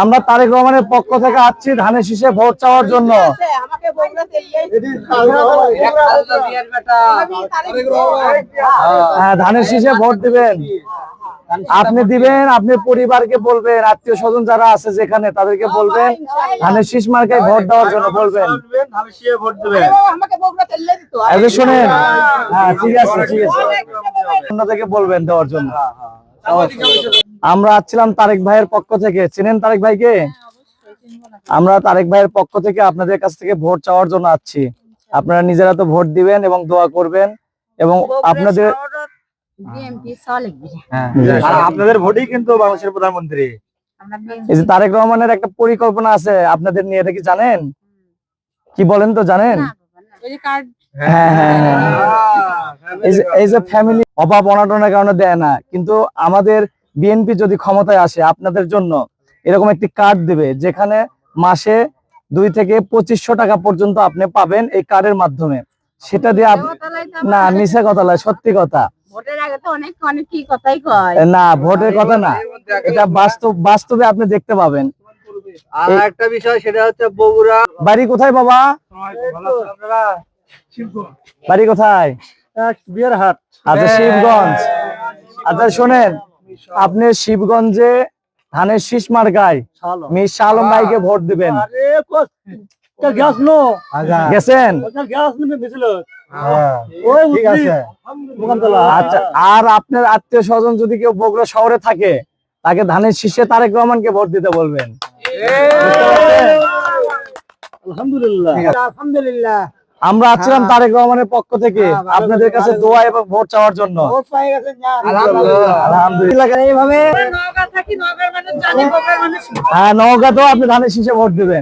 আমরা তারেক রহমানের পক্ষ থেকে আসছি ধানের শীষে ভোট চাওয়ার জন্য। হ্যাঁ ধানের শীষে ভোট দিবেন। আপনি দিবেন, আপনি পরিবারকে বলবেন, আত্মীয় স্বজন যারা আছে যেখানে, তাদেরকে বলবেন, ধানের শীষ মার্কায় ভোট দেওয়ার জন্য বলবেন। শুনেন হ্যাঁ ঠিক আছে ঠিক আছে। আপনাদেরকে বলবেন দেওয়ার জন্য। আমরা আসছিলাম তারেক ভাইয়ের পক্ষ থেকে। চিনেন তারেক ভাইকে? আমরা তারেক ভাইয়ের পক্ষ থেকে আপনাদের কাছ থেকে ভোট চাওয়ার জন্য আসছি। আপনারা নিজেরা তো ভোট দিবেন এবং দোয়া করবেন এবং আপনাদের বিএমপি সলিড আর আপনাদের ভোটই কিন্তু বাংলাদেশের প্রধানমন্ত্রী। এই যে তারেক রহমানের একটা পরিকল্পনা আছে আপনাদের নিয়ে এটা কি জানেন? কি বলেন তো জানেন? ওই যে কার্ড হ্যাঁ হ্যাঁ হ্যাঁ। এই যে এই যে ফ্যামিলি অভাব অনাটনের কারণে দেয় না। কিন্তু আমাদের বিএনপি যদি ক্ষমতায় আসে আপনাদের জন্য এরকম একটি কার্ড দিবে যেখানে মাসে দুই থেকে পঁচিশশো টাকা পর্যন্ত আপনি পাবেন এই কার্ডের মাধ্যমে। সেটা দিয়ে না মিশা কথা নয় সত্যি কথা। না ভোটের কথা না। এটা বাস্তব বাস্তবে আপনি দেখতে পাবেন। আর একটা বিষয় সেটা হচ্ছে বগুড়া। বাড়ি কোথায় বাবা? বাড়ি কোথায়? বিয়ার হাট। আচ্ছা শিবগঞ্জ। আচ্ছা শোনেন আপনি শিবগঞ্জে ধানের শীষ মার্কায় মিস শাহ আলম ভাইকে ভোট দিবেন। গেছেন? গ্যাস নিবে মিছিল ঠিক আছে। আচ্ছা আর আপনার আত্মীয় স্বজন যদি কেউ বগুড়া শহরে থাকে তাকে ধানের শীষে তারেক রহমানকে ভোট দিতে বলবেন। আলহামদুলিল্লাহ। আলহামদুলিল্লাহ। আমরা আসছিলাম তারেক রহমানের পক্ষ থেকে। আপনাদের কাছে দোয়া এবং ভোট চাওয়ার জন্য। হ্যাঁ নৌকা তো হ্যাঁ আপনি ধানের শীষে ভোট দিবেন।